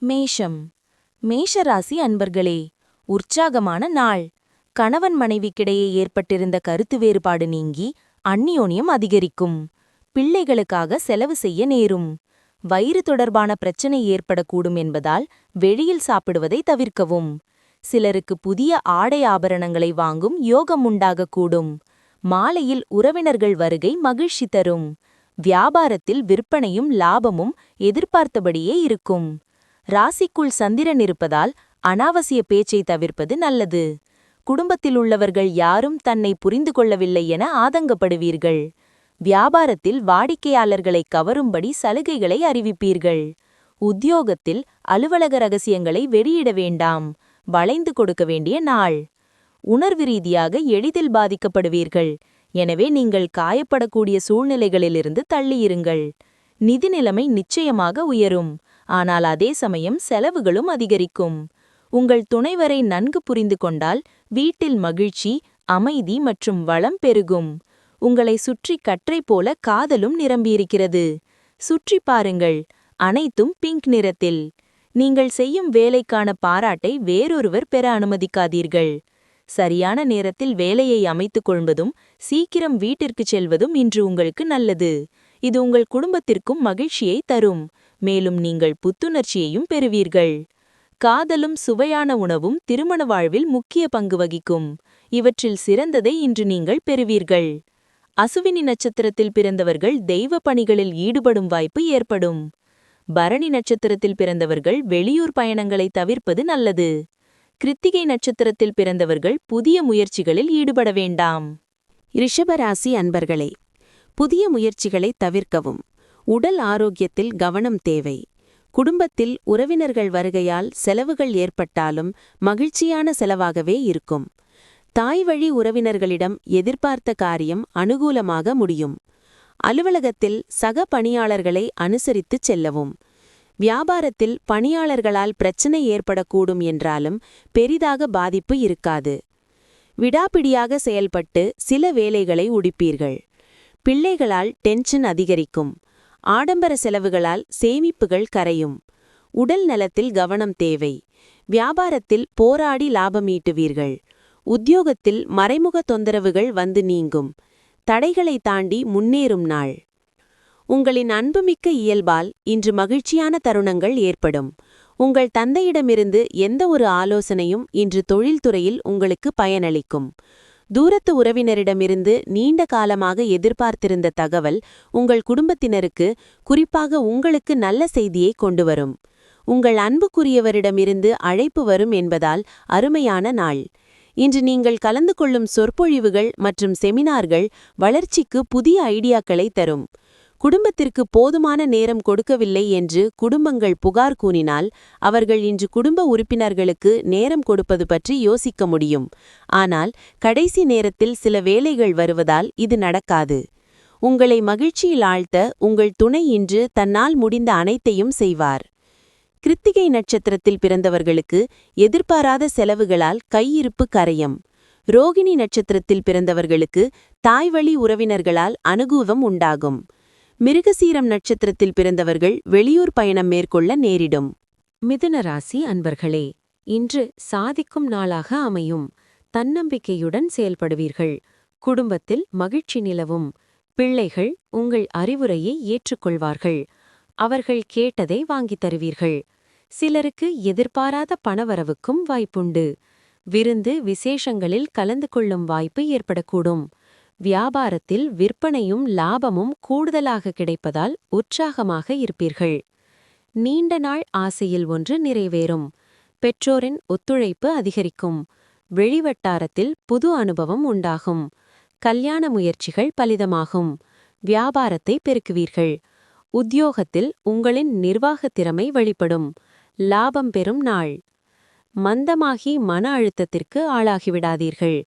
மேஷம். மேஷராசி அன்பர்களே உற்சாகமான நாள். கணவன் மனைவிக்கிடையே ஏற்பட்டிருந்த கருத்து வேறுபாடு நீங்கி அந்நியோனியம் அதிகரிக்கும். பிள்ளைகளுக்காக செலவு செய்ய நேரும். வயிறு தொடர்பான பிரச்சனை ஏற்படக்கூடும் என்பதால் வெளியில் சாப்பிடுவதை தவிர்க்கவும். சிலருக்கு புதிய ஆடை ஆபரணங்களை வாங்கும் யோகம் உண்டாகக்கூடும். மாலையில் உறவினர்கள் வருகை மகிழ்ச்சி தரும். வியாபாரத்தில் விற்பனையும் லாபமும் எதிர்பார்த்தபடியே இருக்கும். ராசிக்குள் சந்திரன் இருப்பதால் அனாவசிய பேச்சை தவிர்ப்பது நல்லது. குடும்பத்தில் உள்ளவர்கள் யாரும் தன்னை புரிந்து கொள்ளவில்லை என ஆதங்கப்படுவீர்கள். வியாபாரத்தில் வாடிக்கையாளர்களை கவரும்படி சலுகைகளை அறிவிப்பீர்கள். உத்தியோகத்தில் அலுவலக ரகசியங்களை வெளியிட வேண்டாம். வளைந்து கொடுக்க வேண்டிய நாள். உணர்வு ரீதியாக எளிதில் பாதிக்கப்படுவீர்கள். எனவே நீங்கள் காயப்படக்கூடிய சூழ்நிலைகளிலிருந்து தள்ளியிருங்கள். நிதி நிலைமை நிச்சயமாக உயரும். ஆனால் அதே சமயம் செலவுகளும் அதிகரிக்கும். உங்கள் துணைவரை நன்கு புரிந்து கொண்டால் வீட்டில் மகிழ்ச்சி அமைதி மற்றும் வளம் பெருகும். உங்களை சுற்றி கற்றை போல காதலும் நிரம்பியிருக்கிறது. சுற்றி பாருங்கள் அனைத்தும் பிங்க் நிறத்தில். நீங்கள் செய்யும் வேலைக்கான பாராட்டை வேறொருவர் பெற அனுமதிக்காதீர்கள். சரியான நேரத்தில் வேலையை அமைத்துக் கொள்வதும் சீக்கிரம் வீட்டிற்குச் செல்வதும் இன்று உங்களுக்கு நல்லது. இது உங்கள் குடும்பத்திற்கும் மகிழ்ச்சியை தரும். மேலும் நீங்கள் புத்துணர்ச்சியையும் பெறுவீர்கள். காதலும் சுவையான உணவும் திருமண வாழ்வில் முக்கிய பங்கு வகிக்கும். இவற்றில் சிறந்ததை இன்று நீங்கள் பெறுவீர்கள். அசுவினி நட்சத்திரத்தில் பிறந்தவர்கள் தெய்வ பணிகளில் ஈடுபடும் வாய்ப்பு ஏற்படும். பரணி நட்சத்திரத்தில் பிறந்தவர்கள் வெளியூர் பயணங்களை தவிர்ப்பது நல்லது. கிருத்திகை நட்சத்திரத்தில் பிறந்தவர்கள் புதிய முயற்சிகளில் ஈடுபட வேண்டாம். ரிஷபராசி அன்பர்களே புதிய முயற்சிகளை தவிர்க்கவும். உடல் ஆரோக்கியத்தில் கவனம் தேவை. குடும்பத்தில் உறவினர்கள் வருகையால் செலவுகள் ஏற்பட்டாலும் மகிழ்ச்சியான செலவாகவே இருக்கும். தாய் வழி உறவினர்களிடம் எதிர்பார்த்த காரியம் அனுகூலமாக முடியும். அலுவலகத்தில் சக பணியாளர்களை அனுசரித்துச் செல்லவும். வியாபாரத்தில் பணியாளர்களால் பிரச்சனை ஏற்படக்கூடும் என்றாலும் பெரிதாக பாதிப்பு இருக்காது. விடாப்பிடியாக செயல்பட்டு சில வேலைகளை உடிப்பீர்கள். பிள்ளைகளால் டென்ஷன் அதிகரிக்கும். ஆடம்பர செலவுகளால் சேமிப்புகள் கரையும். உடல் நலத்தில் கவனம் தேவை. வியாபாரத்தில் போராடி லாபமீட்டுவீர்கள் உத்தியோகத்தில் மறைமுக தொந்தரவுகள் வந்து நீங்கும். தடைகளை தாண்டி முன்னேறும் நாள். உங்களின் அன்புமிக்க இயல்பால் இன்று மகிழ்ச்சியான தருணங்கள் ஏற்படும். உங்கள் தந்தையிடமிருந்து எந்த ஒரு ஆலோசனையும் இன்று தொழில்துறையில் உங்களுக்கு பயனளிக்கும். தூரத்து உறவினரிடமிருந்து நீண்ட காலமாக எதிர்பார்த்திருந்த தகவல் உங்கள் குடும்பத்தினருக்கு குறிப்பாக உங்களுக்கு நல்ல செய்தியை கொண்டு வரும் உங்கள் அன்புக்குரியவரிடமிருந்து அழைப்பு வரும் என்பதால் அருமையான நாள். இன்று நீங்கள் கலந்து கொள்ளும் சொற்பொழிவுகள் மற்றும் செமினார்கள் வளர்ச்சிக்கு புதிய ஐடியாக்களை தரும். குடும்பத்திற்கு போதுமான நேரம் கொடுக்கவில்லை என்று குடும்பங்கள் புகார் கூறினால் அவர்கள் இன்று குடும்ப உறுப்பினர்களுக்கு நேரம் கொடுப்பது பற்றி யோசிக்க முடியும். ஆனால் கடைசி நேரத்தில் சில வேலைகள் வருவதால் இது நடக்காது. உங்களை மகிழ்ச்சியில் ஆழ்த்த உங்கள் துணை இன்று தன்னால் முடிந்த அனைத்தையும் செய்வார். கிருத்திகை நட்சத்திரத்தில் பிறந்தவர்களுக்கு எதிர்பாராத செலவுகளால் கையிருப்பு கரையம். ரோகிணி நட்சத்திரத்தில் பிறந்தவர்களுக்கு தாய்வழி உறவினர்களால் அனுகூலம் உண்டாகும். மிருகசீரம் நட்சத்திரத்தில் பிறந்தவர்கள் வெளியூர் பயணம் மேற்கொள்ள நேரிடும். மிதுன ராசி அன்பர்களே இன்று சாதிக்கும் நாளாக அமையும். தன்னம்பிக்கையுடன் செயல்படுவீர்கள். குடும்பத்தில் மகிழ்ச்சி நிலவும். பிள்ளைகள் உங்கள் அறிவுரையை ஏற்றுக்கொள்வார்கள். அவர்கள் கேட்டதை வாங்கித் தருவீர்கள். சிலருக்கு எதிர்பாராத பணவரவுக்கும் வாய்ப்புண்டு. விருந்து விசேஷங்களில் கலந்து கொள்ளும் வாய்ப்பு ஏற்படக்கூடும். வியாபாரத்தில் விற்பனையும் லாபமும் கூடுதலாக கிடைப்பதால் உற்சாகமாக இருப்பீர்கள். நீண்ட நாள் ஆசையில் ஒன்று நிறைவேறும். பெற்றோரின் ஒத்துழைப்பு அதிகரிக்கும். வெளிவட்டாரத்தில் புது அனுபவம் உண்டாகும். கல்யாண முயற்சிகள் பலிதமாகும். வியாபாரத்தை பெருக்குவீர்கள். உத்தியோகத்தில் உங்களின் நிர்வாகத் திறமை வெளிப்படும். லாபம் பெறும் நாள். மந்தமாகி மன அழுத்தத்திற்கு ஆளாகிவிடாதீர்கள்.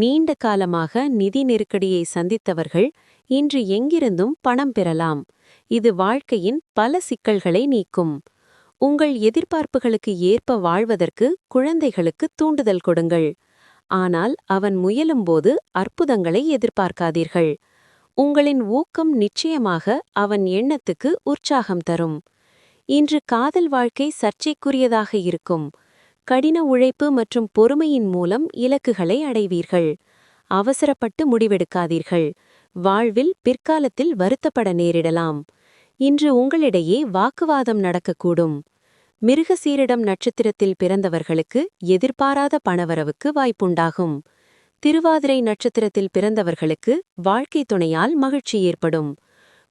நீண்ட காலமாக நிதி நெருக்கடியை சந்தித்தவர்கள் இன்று எங்கிருந்தும் பணம் பெறலாம். இது வாழ்க்கையின் பல சிக்கல்களை நீக்கும். உங்கள் எதிர்பார்ப்புகளுக்கு ஏற்ப வாழ்வதற்கு குழந்தைகளுக்கு தூண்டுதல் கொடுங்கள். ஆனால் அவன் முயலும்போது அற்புதங்களை எதிர்பார்க்காதீர்கள். உங்களின் ஊக்கம் நிச்சயமாக அவன் எண்ணத்துக்கு உற்சாகம் தரும். இன்று காதல் வாழ்க்கை சர்ச்சைக்குரியதாக இருக்கும். கடின உழைப்பு மற்றும் பொறுமையின் மூலம் இலக்குகளை அடைவீர்கள். அவசரப்பட்டு முடிவெடுக்காதீர்கள். வாழ்வில் பிற்காலத்தில் வருத்தப்பட நேரிடலாம். இன்று உங்களிடையே வாக்குவாதம் நடக்கக்கூடும். மிருகசீரிடம் நட்சத்திரத்தில் பிறந்தவர்களுக்கு எதிர்பாராத பணவரவுக்கு வாய்ப்புண்டாகும். திருவாதிரை நட்சத்திரத்தில் பிறந்தவர்களுக்கு வாழ்க்கை துணையால் மகிழ்ச்சி ஏற்படும்.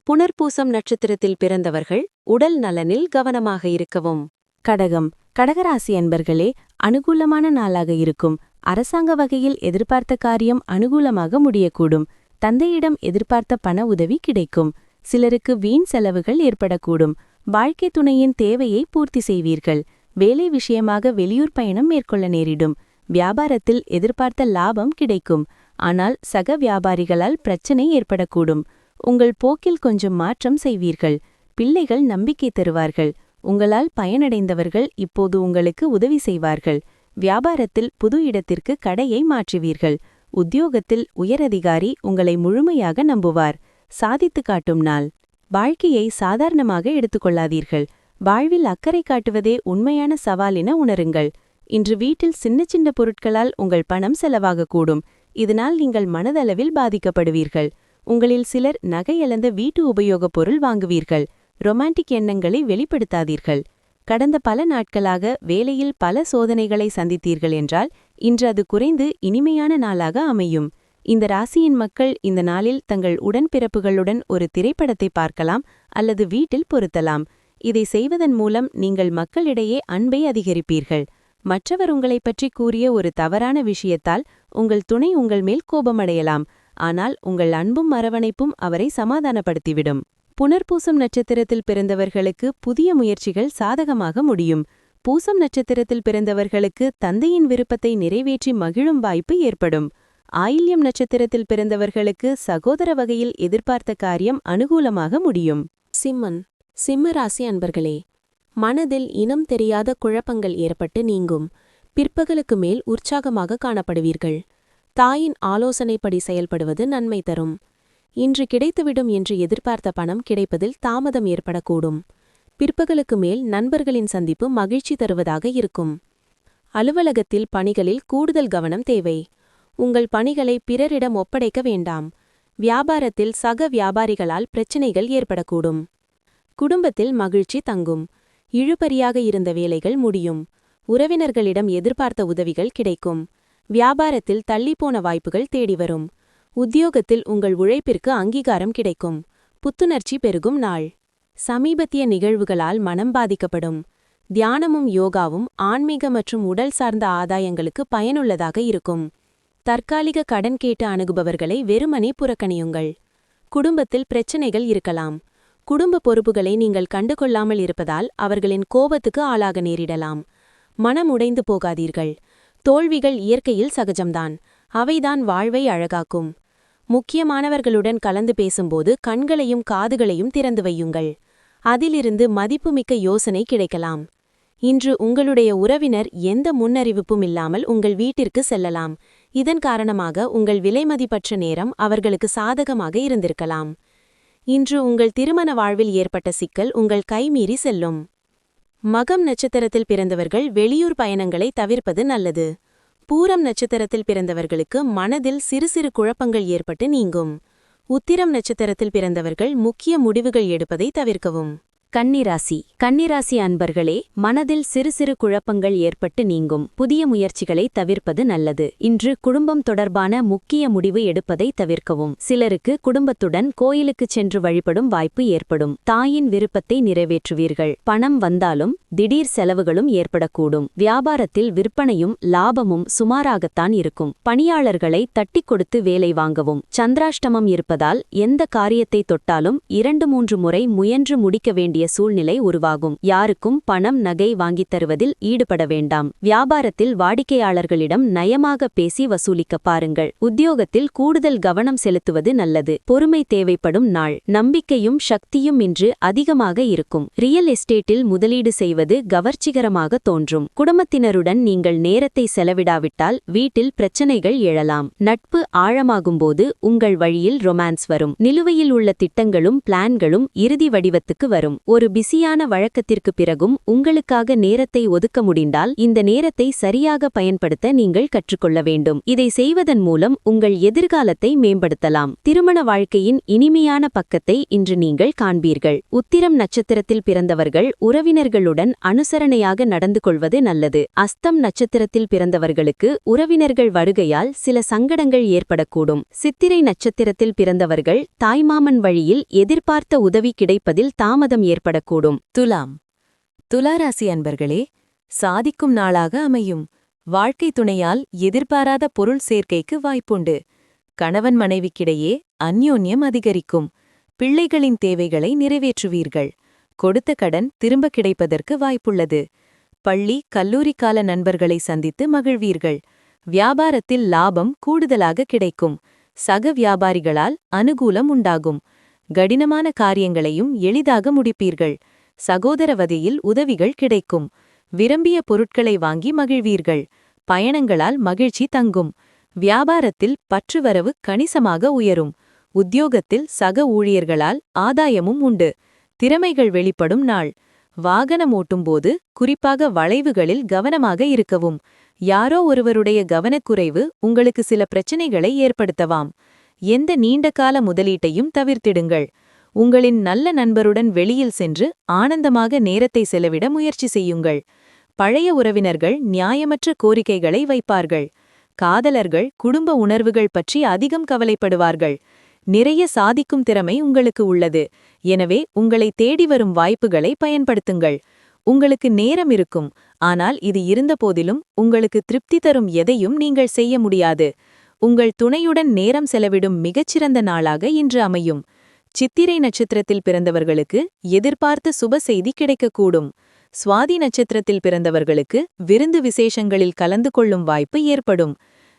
புனர்பூசம் நட்சத்திரத்தில் பிறந்தவர்கள் உடல் நலனில் கவனமாக இருக்கவும். கடகம். கடகராசி அன்பர்களே அனுகூலமான நாளாக இருக்கும். அரசாங்க வகையில் எதிர்பார்த்த காரியம் அனுகூலமாக முடியக்கூடும். தந்தையிடம் எதிர்பார்த்த பண உதவி கிடைக்கும். சிலருக்கு வீண் செலவுகள் ஏற்படக்கூடும். வாழ்க்கை துணையின் தேவையை பூர்த்தி செய்வீர்கள். வேலை விஷயமாக வெளியூர் பயணம் மேற்கொள்ள நேரிடும். வியாபாரத்தில் எதிர்பார்த்த லாபம் கிடைக்கும். ஆனால் சக வியாபாரிகளால் பிரச்சனை ஏற்படக்கூடும். உங்கள் போக்கில் கொஞ்சம் மாற்றம் செய்வீர்கள். பிள்ளைகள் நம்பிக்கை தருவார்கள். உங்களால் பயனடைந்தவர்கள் இப்போது உங்களுக்கு உதவி செய்வார்கள். வியாபாரத்தில் புது இடத்திற்கு கடையை மாற்றுவீர்கள். உத்தியோகத்தில் உயரதிகாரி உங்களை முழுமையாக நம்புவார். சாதித்து காட்டும் நாள். வாழ்க்கையை சாதாரணமாக எடுத்துக்கொள்ளாதீர்கள். வாழ்வில் அக்கறை காட்டுவதே உண்மையான சவால் என உணருங்கள். இன்று வீட்டில் சின்ன சின்ன பொருட்களால் உங்கள் பணம் செலவாகக்கூடும். இதனால் நீங்கள் மனதளவில் பாதிக்கப்படுவீர்கள். உங்களில் சிலர் நகையளந்த வீட்டு உபயோகப் பொருள் வாங்குவீர்கள். ரொமான்டிக் எண்ணங்களை வெளிப்படுத்தாதீர்கள். கடந்த பல நாட்களாக வேலையில் பல சோதனைகளை சந்தித்தீர்கள் என்றால் இன்று அது குறைந்து இனிமையான நாளாக அமையும். இந்த ராசியின் மக்கள் இந்த நாளில் தங்கள் உடன்பிறப்புகளுடன் ஒரு திரைப்படத்தை பார்க்கலாம் அல்லது வீட்டில் பொருத்தலாம். இதை செய்வதன் மூலம் நீங்கள் மக்களிடையே அன்பை அதிகரிப்பீர்கள். மற்றவர் உங்களைப் பற்றி கூறிய ஒரு தவறான விஷயத்தால் உங்கள் துணை உங்கள் மேல் கோபமடையலாம். ஆனால் உங்கள் அன்பும் அரவணைப்பும் அவரை சமாதானப்படுத்திவிடும். புனர்பூசம் நட்சத்திரத்தில் பிறந்தவர்களுக்கு புதிய முயற்சிகள் சாதகமாக முடியும். பூசம் நட்சத்திரத்தில் பிறந்தவர்களுக்கு தந்தையின் விருப்பத்தை நிறைவேற்றி மகிழும் வாய்ப்பு ஏற்படும். ஆயில்யம் நட்சத்திரத்தில் பிறந்தவர்களுக்கு சகோதர வகையில் எதிர்பார்த்த காரியம் அனுகூலமாக முடியும். சிம்மன் சிம்ம ராசி அன்பர்களே மனதில் இனம் தெரியாத குழப்பங்கள் ஏற்பட்டு நீங்கும். பிற்பகலுக்கு மேல் உற்சாகமாக காணப்படுவீர்கள். தாயின் ஆலோசனைப்படி செயல்படுவது நன்மை தரும். இன்று கிடைத்துவிடும் என்று எதிர்பார்த்த பணம் கிடைப்பதில் தாமதம் ஏற்படக்கூடும். பிற்பகலுக்கு மேல் நண்பர்களின் சந்திப்பு மகிழ்ச்சி தருவதாக இருக்கும். அலுவலகத்தில் பணிகளில் கூடுதல் கவனம் தேவை. உங்கள் பணிகளை பிறரிடம் ஒப்படைக்க வேண்டாம். வியாபாரத்தில் சக வியாபாரிகளால் பிரச்சினைகள் ஏற்படக்கூடும். குடும்பத்தில் மகிழ்ச்சி தங்கும். இழுபறியாக இருந்த வேலைகள் முடியும். உறவினர்களிடம் எதிர்பார்த்த உதவிகள் கிடைக்கும். வியாபாரத்தில் தள்ளிப்போன வாய்ப்புகள் தேடி வரும். உத்தியோகத்தில் உங்கள் உழைப்பிற்கு அங்கீகாரம் கிடைக்கும். புத்துணர்ச்சி பெருகும் நாள். சமீபத்திய நிகழ்வுகளால் மனம் பாதிக்கப்படும். தியானமும் யோகாவும் ஆன்மீக மற்றும் உடல் சார்ந்த ஆதாயங்களுக்கு பயனுள்ளதாக இருக்கும். தற்காலிக கடன் கேட்டு அணுகுபவர்களை வெறுமனே புறக்கணியுங்கள். குடும்பத்தில் பிரச்சனைகள் இருக்கலாம். குடும்ப பொறுப்புகளை நீங்கள் கண்டுகொள்ளாமல் இருப்பதால் அவர்களின் கோபத்துக்கு ஆளாக நேரிடலாம். மனம் உடைந்து போகாதீர்கள். தோல்விகள் இயற்கையில் சகஜம்தான். அவைதான் வாழ்வை அழகாக்கும். முக்கியமானவர்களுடன் கலந்து பேசும்போது கண்களையும் காதுகளையும் திறந்து வையுங்கள். அதிலிருந்து மதிப்புமிக்க யோசனை கிடைக்கலாம். இன்று உங்களுடைய உறவினர் எந்த முன்னறிவிப்பும் இல்லாமல் உங்கள் வீட்டிற்கு செல்லலாம். இதன் காரணமாக உங்கள் விலைமதிப்பற்ற நேரம் அவர்களுக்கு சாதகமாக இருந்திருக்கலாம். இன்று உங்கள் திருமண வாழ்வில் ஏற்பட்ட சிக்கல் உங்கள் கைமீறி செல்லும். மகம் நட்சத்திரத்தில் பிறந்தவர்கள் வெளியூர் பயணங்களை தவிர்ப்பது நல்லது. பூரம் நட்சத்திரத்தில் பிறந்தவர்களுக்கு மனதில் சிறு சிறு குழப்பங்கள் ஏற்பட்டு நீங்கும். உத்திரம் நட்சத்திரத்தில் பிறந்தவர்கள் முக்கிய முடிவுகள் எடுப்பதை தவிர்க்கவும். கன்னிராசி. கன்னிராசி அன்பர்களே மனதில் சிறு சிறு குழப்பங்கள் ஏற்பட்டு நீங்கும். புதிய முயற்சிகளை தவிர்ப்பது நல்லது. இன்று குடும்பம் தொடர்பான முக்கிய முடிவு எடுப்பதை தவிர்க்கவும். சிலருக்கு குடும்பத்துடன் கோயிலுக்குச் சென்று வழிபடும் வாய்ப்பு ஏற்படும். தாயின் விருப்பத்தை நிறைவேற்றுவீர்கள். பணம் வந்தாலும் திடீர் செலவுகளும் ஏற்படக்கூடும். வியாபாரத்தில் விற்பனையும் லாபமும் சுமாராகத்தான் இருக்கும். பணியாளர்களை தட்டி கொடுத்து வேலை வாங்கவும். சந்திராஷ்டமம் இருப்பதால் எந்த காரியத்தை தொட்டாலும் இரண்டு மூன்று முறை முயன்று முடிக்க வேண்டிய சூழ்நிலை உருவாகும். யாருக்கும் பணம் நகை வாங்கித் தருவதில் ஈடுபட வேண்டாம். வியாபாரத்தில் வாடிக்கையாளர்களிடம் நயமாக பேசி வசூலிக்க பாருங்கள். உத்தியோகத்தில் கூடுதல் கவனம் செலுத்துவது நல்லது. பொறுமை தேவைப்படும் நாள். நம்பிக்கையும் சக்தியும் இன்று அதிகமாக இருக்கும். ரியல் எஸ்டேட்டில் முதலீடு செய்வது கவர்ச்சிகரமாக தோன்றும். குடும்பத்தினருடன் நீங்கள் நேரத்தை செலவிடாவிட்டால் வீட்டில் பிரச்சனைகள் எழலாம். நட்பு ஆழமாகும்போது உங்கள் வழியில் ரொமான்ஸ் வரும். நிலுவையில் உள்ள திட்டங்களும் பிளான்களும் இறுதி வடிவத்துக்கு வரும். ஒரு பிஸியான வழக்கத்திற்குப் பிறகும் உங்களுக்காக நேரத்தை ஒதுக்க முடிந்தால் இந்த நேரத்தை சரியாக பயன்படுத்த நீங்கள் கற்றுக்கொள்ள வேண்டும். இதை செய்வதன் மூலம் உங்கள் எதிர்காலத்தை மேம்படுத்தலாம். திருமண வாழ்க்கையின் இனிமையான பக்கத்தை இன்று நீங்கள் காண்பீர்கள். உத்திரம் நட்சத்திரத்தில் பிறந்தவர்கள் உறவினர்களுடன் அனுசரணையாக நடந்து கொள்வது நல்லது. அஸ்தம் நட்சத்திரத்தில் பிறந்தவர்களுக்கு உறவினர்கள் வருகையால் சில சங்கடங்கள் ஏற்படக்கூடும். சித்திரை நட்சத்திரத்தில் பிறந்தவர்கள் தாய்மாமன் வழியில் எதிர்பார்த்த உதவி கிடைப்பதில் தாமதம் ஏற்படும் ஏற்படக்கூடும் துலாம். துலாராசி அன்பர்களே சாதிக்கும் நாளாக அமையும். வாழ்க்கை துணையால் எதிர்பாராத பொருள் சேர்க்கைக்கு வாய்ப்புண்டு. கணவன் மனைவிக்கிடையே அந்யோன்யம் அதிகரிக்கும். பிள்ளைகளின் தேவைகளை நிறைவேற்றுவீர்கள். கொடுத்த கடன் திரும்ப கிடைப்பதற்கு வாய்ப்புள்ளது. பள்ளி கல்லூரி கால நண்பர்களை சந்தித்து மகிழ்வீர்கள். வியாபாரத்தில் லாபம் கூடுதலாக கிடைக்கும். சக வியாபாரிகளால் அனுகூலம் உண்டாகும். கடினமான காரியங்களையும் எளிதாக முடிப்பீர்கள். சகோதர வகையில் உதவிகள் கிடைக்கும். விரும்பிய பொருட்களை வாங்கி மகிழ்வீர்கள். பயணங்களால் மகிழ்ச்சி தங்கும். வியாபாரத்தில் பற்றுவரவு கணிசமாக உயரும். உத்தியோகத்தில் சக ஊழியர்களால் ஆதாயமும் உண்டு. திறமைகள் வெளிப்படும் நாள். வாகனம் ஓட்டும்போது குறிப்பாக வளைவுகளில் கவனமாக இருக்கவும். யாரோ ஒருவருடைய கவனக்குறைவு உங்களுக்கு சில பிரச்சனைகளை ஏற்படுத்தவாம். எந்த நீண்டகால முதலீட்டையும் தவிர்த்திடுங்கள். உங்களின் நல்ல நண்பருடன் வெளியில் சென்று ஆனந்தமாக நேரத்தை செலவிட முயற்சி செய்யுங்கள். பழைய உறவினர்கள் நியாயமற்ற கோரிக்கைகளை வைப்பார்கள். காதலர்கள் குடும்ப உணர்வுகள் பற்றி அதிகம் கவலைப்படுவார்கள். நிறைய சாதிக்கும் திறமை உங்களுக்கு உள்ளது. எனவே உங்களை தேடி வரும் வாய்ப்புகளை பயன்படுத்துங்கள். உங்களுக்கு நேரம் இருக்கும். ஆனால் இது இருந்தபோதிலும் உங்களுக்கு திருப்தி தரும் எதையும் நீங்கள் செய்ய முடியாது. உங்கள் துணையுடன் நேரம் செலவிடும் மிகச்சிறந்த நாளாக இன்று அமையும். சித்திரை நட்சத்திரத்தில் பிறந்தவர்களுக்கு எதிர்பார்த்த சுப செய்தி கிடைக்கக்கூடும். சுவாதி நட்சத்திரத்தில் பிறந்தவர்களுக்கு விருந்து விசேஷங்களில் கலந்து கொள்ளும் வாய்ப்பு ஏற்படும்.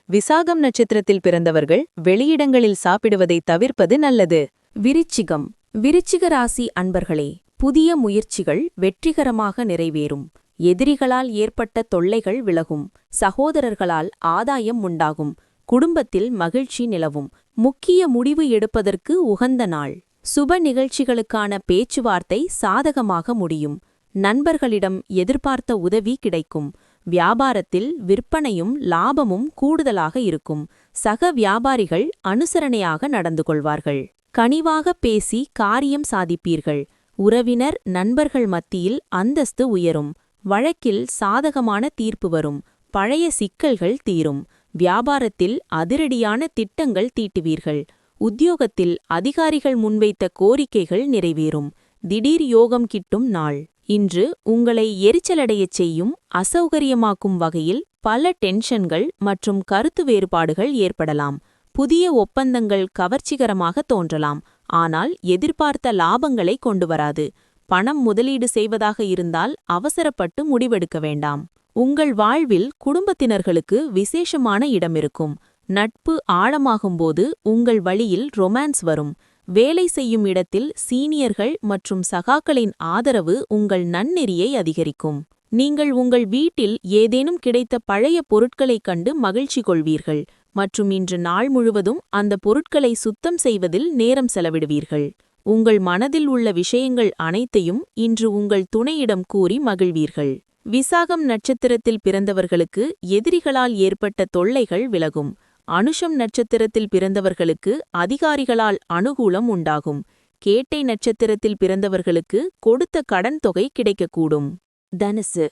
விசாகம் நட்சத்திரத்தில் பிறந்தவர்கள் வெளியிடங்களில் சாப்பிடுவதை தவிர்ப்பது நல்லது. விருச்சிகம். விருச்சிக ராசி அன்பர்களே புதிய முயற்சிகள் வெற்றிகரமாக நிறைவேறும். எதிரிகளால் ஏற்பட்ட தொல்லைகள் விலகும். சகோதரர்களால் ஆதாயம் உண்டாகும். குடும்பத்தில் மகிழ்ச்சி நிலவும். முக்கிய முடிவு எடுப்பதற்கு உகந்த நாள். சுப நிகழ்ச்சிகளுக்கான பேச்சுவார்த்தை சாதகமாக முடியும். நண்பர்களிடம் எதிர்பார்த்த உதவி கிடைக்கும். வியாபாரத்தில் விற்பனையும் லாபமும் கூடுதலாக இருக்கும். சக வியாபாரிகள் அனுசரணையாக நடந்து கொள்வார்கள். கனிவாக பேசி காரியம் சாதிப்பீர்கள். உறவினர் நண்பர்கள் மத்தியில் அந்தஸ்து உயரும். வழக்கில் சாதகமான தீர்ப்பு வரும். பழைய சிக்கல்கள் தீரும். வியாபாரத்தில் அதிரடியான திட்டங்கள் தீட்டுவீர்கள். உத்தியோகத்தில் அதிகாரிகள் முன்வைத்த கோரிக்கைகள் நிறைவேறும். திடீர் யோகம் கிட்டும் நாள். இன்று உங்களை எரிச்சலடையச் செய்யும் அசௌகரியமாக்கும் வகையில் பல டென்ஷன்கள் மற்றும் கருத்து வேறுபாடுகள் ஏற்படலாம். புதிய ஒப்பந்தங்கள் கவர்ச்சிகரமாக தோன்றலாம். ஆனால் எதிர்பார்த்த லாபங்களை கொண்டு வராது. பணம் முதலீடு செய்வதாக இருந்தால் அவசரப்பட்டு முடிவெடுக்க வேண்டாம். உங்கள் வாழ்வில் குடும்பத்தினர்களுக்கு விசேஷமான இடம் இருக்கும் நட்பு ஆழமாகும்போது உங்கள் வழியில் ரொமான்ஸ் வரும். வேலை செய்யும் இடத்தில் சீனியர்கள் மற்றும் சகாக்களின் ஆதரவு உங்கள் நன்னெறியை அதிகரிக்கும். நீங்கள் உங்கள் வீட்டில் ஏதேனும் கிடைத்த பழைய பொருட்களைக் கண்டு மகிழ்ச்சி கொள்வீர்கள். மற்றும் இன்று நாள் முழுவதும் அந்த பொருட்களை சுத்தம் செய்வதில் நேரம் செலவிடுவீர்கள். உங்கள் மனதில் உள்ள விஷயங்கள் அனைத்தையும் இன்று உங்கள் துணையிடம் கூறி மகிழ்வீர்கள். விசாகம் நட்சத்திரத்தில் பிறந்தவர்களுக்கு எதிரிகளால் ஏற்பட்ட தொல்லைகள் விலகும். அனுஷம் நட்சத்திரத்தில் பிறந்தவர்களுக்கு அதிகாரிகளால் அனுகூலம் உண்டாகும். கேட்டை நட்சத்திரத்தில் பிறந்தவர்களுக்கு கொடுத்த கடன் தொகை கிடைக்கக்கூடும். தனுசு.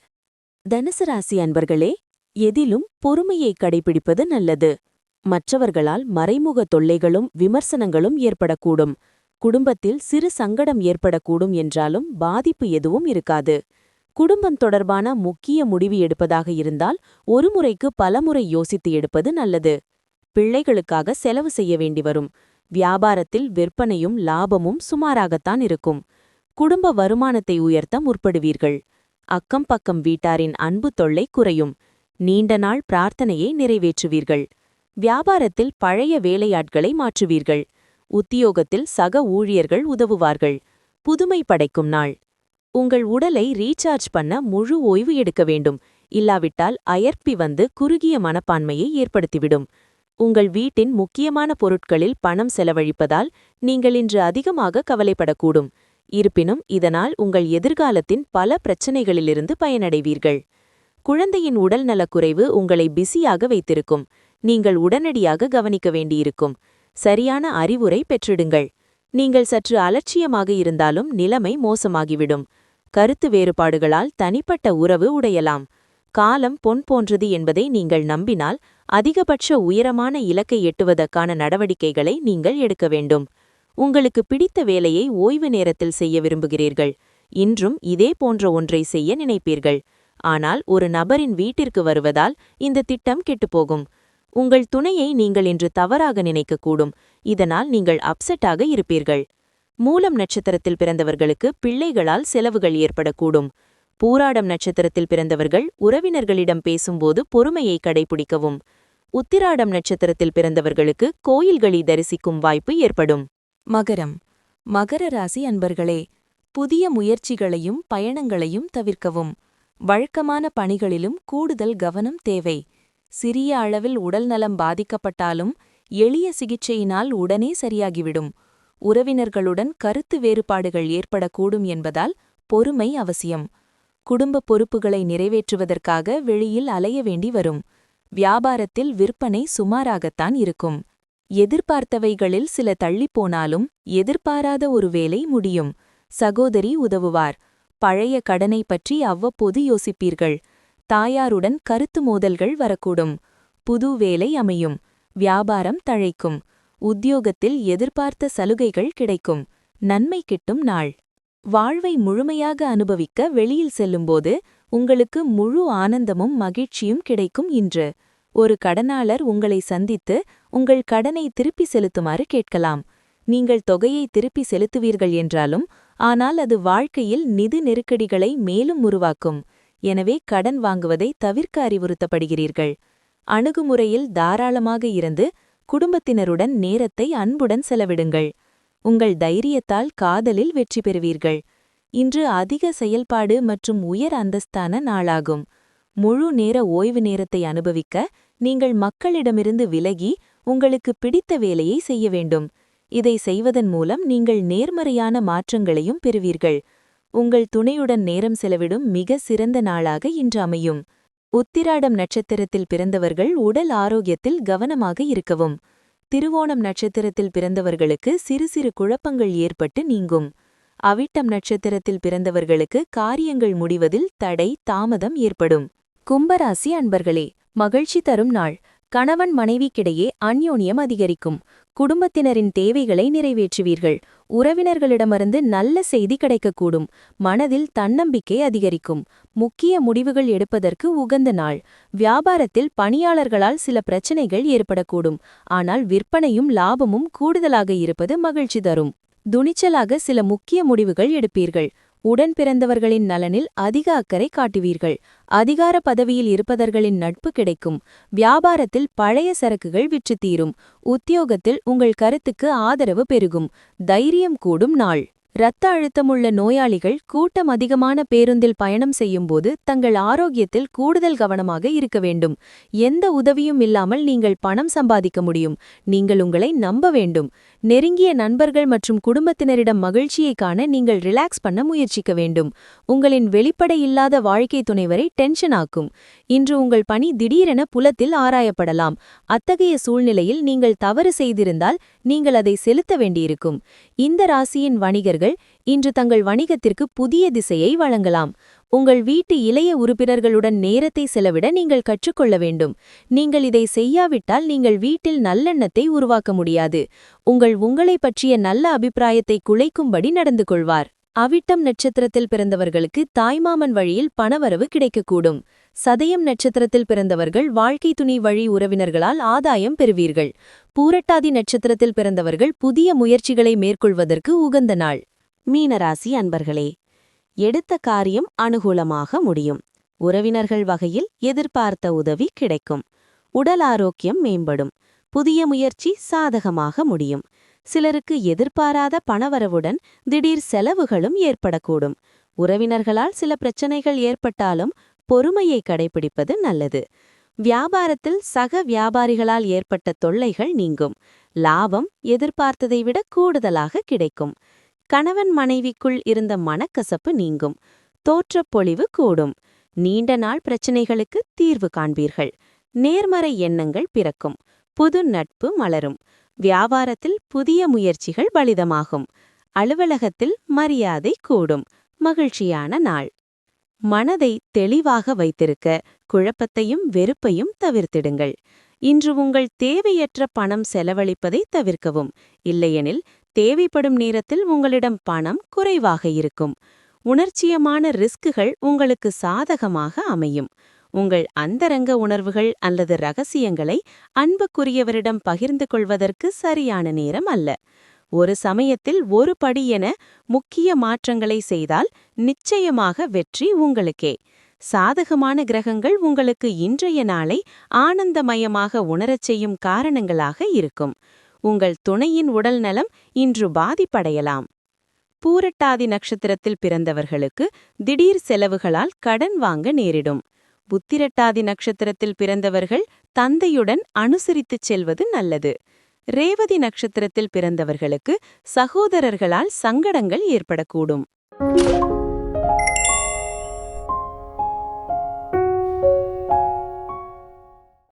தனுசு ராசி அன்பர்களே எதிலும் பொறுமையை கடைபிடிப்பது நல்லது. மற்றவர்களால் மறைமுக தொல்லைகளும் விமர்சனங்களும் ஏற்படக்கூடும். குடும்பத்தில் சிறு சங்கடம் ஏற்படக்கூடும் என்றாலும் பாதிப்பு எதுவும் இருக்காது. குடும்பம் தொடர்பான முக்கிய முடிவு எடுப்பதாக இருந்தால் ஒரு முறைக்கு பலமுறை யோசித்து எடுப்பது நல்லது. பிள்ளைகளுக்காக செலவு செய்ய வேண்டி வரும். வியாபாரத்தில் விற்பனையும் லாபமும் சுமாராகத்தான் இருக்கும். குடும்ப வருமானத்தை உயர்த்த முற்படுவீர்கள். அக்கம் பக்கம் வீட்டாரின் அன்பு தொல்லை குறையும். நீண்ட நாள் பிரார்த்தனையை நிறைவேற்றுவீர்கள். வியாபாரத்தில் பழைய வேலையாட்களை மாற்றுவீர்கள். உத்தியோகத்தில் சக ஊழியர்கள் உதவுவார்கள். புதுமை படைக்கும் நாள். உங்கள் உடலை ரீசார்ஜ் பண்ண முழு ஓய்வு எடுக்க வேண்டும். இல்லாவிட்டால் அயற்பி வந்து குறுகிய மனப்பான்மையை ஏற்படுத்திவிடும். உங்கள் வீட்டின் முக்கியமான பொருட்களில் பணம் செலவழிப்பதால் நீங்கள் இன்று அதிகமாக கவலைப்படக்கூடும். இருப்பினும் இதனால் உங்கள் எதிர்காலத்தின் பல பிரச்சனைகளிலிருந்து பயனடைவீர்கள். குழந்தையின் உடல்நலக்குறைவு உங்களை பிஸியாக வைத்திருக்கும். நீங்கள் உடனடியாக கவனிக்க வேண்டியிருக்கும். சரியான அறிவுரை பெற்றிடுங்கள். நீங்கள் சற்று அலட்சியமாக இருந்தாலும் நிலைமை மோசமாகிவிடும். கருத்து வேறுபாடுகளால் தனிப்பட்ட உறவு உடையலாம். காலம் பொன் போன்றது என்பதை நீங்கள் நம்பினால் அதிகபட்ச உயரமான இலக்கை எட்டுவதற்கான நடவடிக்கைகளை நீங்கள் எடுக்க வேண்டும். உங்களுக்கு பிடித்த வேலையை ஓய்வு நேரத்தில் செய்ய விரும்புகிறீர்கள். இன்றும் இதே போன்ற ஒன்றை செய்ய நினைப்பீர்கள். ஆனால் ஒரு நபரின் வீட்டிற்கு வருவதால் இந்த திட்டம் கெட்டுப்போகும். உங்கள் துணையை நீங்கள் இன்று தவறாக நினைக்கக்கூடும். இதனால் நீங்கள் அப்செட்டாக இருப்பீர்கள். மூலம் நட்சத்திரத்தில் பிறந்தவர்களுக்கு பிள்ளைகளால் செலவுகள் ஏற்படக்கூடும். பூராடம் நட்சத்திரத்தில் பிறந்தவர்கள் உறவினர்களிடம் பேசும்போது பொறுமையை கடைபிடிக்கவும். உத்திராடம் நட்சத்திரத்தில் பிறந்தவர்களுக்கு கோயில்களை தரிசிக்கும் வாய்ப்பு ஏற்படும். மகரம். மகர ராசி அன்பர்களே புதிய முயற்சிகளையும் பயணங்களையும் தவிர்க்கவும். வழக்கமான பணிகளிலும் கூடுதல் கவனம் தேவை. சிறிய அளவில் உடல்நலம் பாதிக்கப்பட்டாலும் எளிய சிகிச்சையினால் உடனே சரியாகிவிடும். உறவினர்களுடன் கருத்து வேறுபாடுகள் ஏற்படக்கூடும் என்பதால் பொறுமை அவசியம். குடும்ப பொறுப்புகளை நிறைவேற்றுவதற்காக வெளியில் அலைய வேண்டி வரும். வியாபாரத்தில் விற்பனை சுமாராகத்தான் இருக்கும். எதிர்பார்த்தவைகளில் சில தள்ளிப்போனாலும் எதிர்பாராத ஒரு வேலை முடியும். சகோதரி உதவுவார். பழைய கடனை பற்றி அவ்வப்போது யோசிப்பீர்கள். தாயாருடன் கருத்து மோதல்கள் வரக்கூடும். புது வேலை அமையும். வியாபாரம் தழைக்கும். உத்தியோகத்தில் எதிர்பார்த்த சலுகைகள் கிடைக்கும். நன்மை கிட்டும் நாள். வாழ்வை முழுமையாக அனுபவிக்க வெளியில் செல்லும்போது உங்களுக்கு முழு ஆனந்தமும் மகிழ்ச்சியும் கிடைக்கும் இன்று. ஒரு கடனாளர் உங்களை சந்தித்து உங்கள் கடனை திருப்பி செலுத்துமாறு கேட்கலாம். நீங்கள் தொகையை திருப்பி செலுத்துவீர்கள் என்றாலும் ஆனால் அது வாழ்க்கையில் நிதி நெருக்கடிகளை மேலும் உருவாக்கும். எனவே கடன் வாங்குவதை தவிர்க்க அறிவுறுத்தப்படுகிறீர்கள். அணுகுமுறையில் தாராளமாக இருந்து குடும்பத்தினருடன் நேரத்தை அன்புடன் செலவிடுங்கள். உங்கள் தைரியத்தால் காதலில் வெற்றி பெறுவீர்கள். இன்று அதிக செயல்பாடு மற்றும் உயர் அந்தஸ்தான நாளாகும். முழு நேர ஓய்வு நேரத்தை அனுபவிக்க நீங்கள் மக்களிடமிருந்து விலகி உங்களுக்கு பிடித்த வேலையை செய்ய வேண்டும். இதை செய்வதன் மூலம் நீங்கள் நேர்மறையான மாற்றங்களையும் பெறுவீர்கள். உங்கள் துணையுடன் நேரம் செலவிடும் மிக சிறந்த நாளாக இன்று அமையும். உத்திராடம் நட்சத்திரத்தில் பிறந்தவர்கள் உடல் ஆரோக்கியத்தில் கவனமாக இருக்கவும். திருவோணம் நட்சத்திரத்தில் பிறந்தவர்களுக்கு சிறு சிறு குழப்பங்கள் ஏற்பட்டு நீங்கும். அவிட்டம் நட்சத்திரத்தில் பிறந்தவர்களுக்கு காரியங்கள் முடிவதில் தடை தாமதம் ஏற்படும். கும்பராசி அன்பர்களே மகிழ்ச்சி தரும் நாள். கணவன் மனைவிக்கிடையே அந்யோன்யம் அதிகரிக்கும். குடும்பத்தினரின் தேவைகளை நிறைவேற்றுவீர்கள். உறவினர்களிடமிருந்து நல்ல செய்தி கிடைக்கக்கூடும். மனதில் தன்னம்பிக்கை அதிகரிக்கும். முக்கிய முடிவுகள் எடுப்பதற்கு உகந்த நாள். வியாபாரத்தில் பணியாளர்களால் சில பிரச்சனைகள் ஏற்படக்கூடும். ஆனால் விற்பனையும் லாபமும் கூடுதலாக இருப்பது மகிழ்ச்சி தரும். துணிச்சலாக சில முக்கிய முடிவுகள் எடுப்பீர்கள். உடன் பிறந்தவர்களின் நலனில் அதிக அக்கறை காட்டுவீர்கள். அதிகார பதவியில் இருப்பதர்களின் நட்பு கிடைக்கும். வியாபாரத்தில் பழைய சரக்குகள் விற்று தீரும் உத்தியோகத்தில் உங்கள் கருத்துக்கு ஆதரவு பெருகும். தைரியம் கூடும் நாள். இரத்த அழுத்தமுள்ள நோயாளிகள் கூட்டம் அதிகமான பேருந்தில் பயணம் செய்யும்போது தங்கள் ஆரோக்கியத்தில் கூடுதல் கவனமாக இருக்க வேண்டும். எந்த உதவியும் இல்லாமல் நீங்கள் பணம் சம்பாதிக்க முடியும். நீங்கள் உங்களை நம்ப வேண்டும். நெருங்கிய நண்பர்கள் மற்றும் குடும்பத்தினரிடம் மகிழ்ச்சியை காண நீங்கள் ரிலாக்ஸ் பண்ண முயற்சிக்க வேண்டும். உங்களின் வெளிப்படை இல்லாத வாழ்க்கை துணைவரை டென்ஷன் ஆக்கும். இன்று உங்கள் பணி திடீரென புலத்தில் ஆராயப்படலாம். அத்தகைய சூழ்நிலையில் நீங்கள் தவறு செய்திருந்தால் நீங்கள் அதை செலுத்த வேண்டியிருக்கும். இந்த ராசியின் வணிகர்கள் இன்று தங்கள் வணிகத்திற்கு புதிய திசையை வழங்கலாம். உங்கள் வீட்டு இளைய உறுப்பினர்களுடன் நேரத்தை செலவிட நீங்கள் கற்றுக்கொள்ள வேண்டும். நீங்கள் இதை செய்யாவிட்டால் நீங்கள் வீட்டில் நல்லெண்ணத்தை உருவாக்க முடியாது. உங்கள் உங்களை பற்றிய நல்ல அபிப்பிராயத்தை குலைக்கும்படி நடந்து கொள்வார். அவிட்டம் நட்சத்திரத்தில் பிறந்தவர்களுக்கு தாய்மாமன் வழியில் பணவரவு கிடைக்கக்கூடும். சதயம் நட்சத்திரத்தில் பிறந்தவர்கள் வாழ்க்கை துணி வழி உறவினர்களால் ஆதாயம் பெறுவீர்கள். பூரட்டாதி நட்சத்திரத்தில் பிறந்தவர்கள் புதிய முயற்சிகளை மேற்கொள்வதற்கு உகந்த நாள். மீனராசி அன்பர்களே எடுத்த காரியம் அனுகூலமாக முடியும். உறவினர்கள் வகையில் எதிர்பார்த்த உதவி கிடைக்கும். உடல் ஆரோக்கியம் மேம்படும். புதிய முயற்சி சாதகமாக முடியும். சிலருக்கு எதிர்பாராத பணவரவுடன் திடீர் செலவுகளும் ஏற்படக்கூடும். உறவினர்களால் சில பிரச்சனைகள் ஏற்பட்டாலும் பொறுமையை கடைபிடிப்பது நல்லது. வியாபாரத்தில் சக வியாபாரிகளால் ஏற்பட்ட தொல்லைகள் நீங்கும். லாபம் எதிர்பார்த்ததை விட கூடுதலாக கிடைக்கும். கணவன் மனைவிக்குள் இருந்த மனக்கசப்பு நீங்கும். தோற்றப்பொழிவு கூடும். நீண்ட நாள் பிரச்சினைகளுக்கு தீர்வு காண்பீர்கள். நேர்மறை எண்ணங்கள் பிறக்கும். புது நட்பு மலரும். வியாபாரத்தில் புதிய முயற்சிகள் பலிதமாகும். அலுவலகத்தில் மரியாதை கூடும். மகிழ்ச்சியான நாள். மனதை தெளிவாக வைத்திருக்க குழப்பத்தையும் வெறுப்பையும் தவிர்த்திடுங்கள். இன்று உங்கள் தேவையற்ற பணம் செலவழிப்பதை தவிர்க்கவும். இல்லையெனில் தேவைப்படும் நேரத்தில் உங்களிடம் பணம் குறைவாக இருக்கும். உணர்ச்சியமான ரிஸ்குகள் உங்களுக்கு சாதகமாக அமையும். உங்கள் அந்தரங்க உணர்வுகள் அல்லது ரகசியங்களை அன்புக்குரியவரிடம் பகிர்ந்து கொள்வதற்கு சரியான நேரம் அல்ல. ஒரு சமயத்தில் ஒரு படி என முக்கிய மாற்றங்களை செய்தால் நிச்சயமாக வெற்றி உங்களுக்கே. சாதகமான கிரகங்கள் உங்களுக்கு இன்றைய நாளை ஆனந்தமயமாக உணரச் செய்யும் காரணங்களாக இருக்கும். உங்கள் துணையின் உடல் நலம் இன்று பாதிப்படையலாம். பூரட்டாதி நட்சத்திரத்தில் பிறந்தவர்களுக்கு திடீர் செலவுகளால் கடன் வாங்க நேரிடும். புத்திரட்டாதி நட்சத்திரத்தில் பிறந்தவர்கள் தந்தையுடன் அனுசரித்துச் செல்வது நல்லது. ரேவதி நட்சத்திரத்தில் பிறந்தவர்களுக்கு சகோதரர்களால் சங்கடங்கள் ஏற்படக்கூடும்.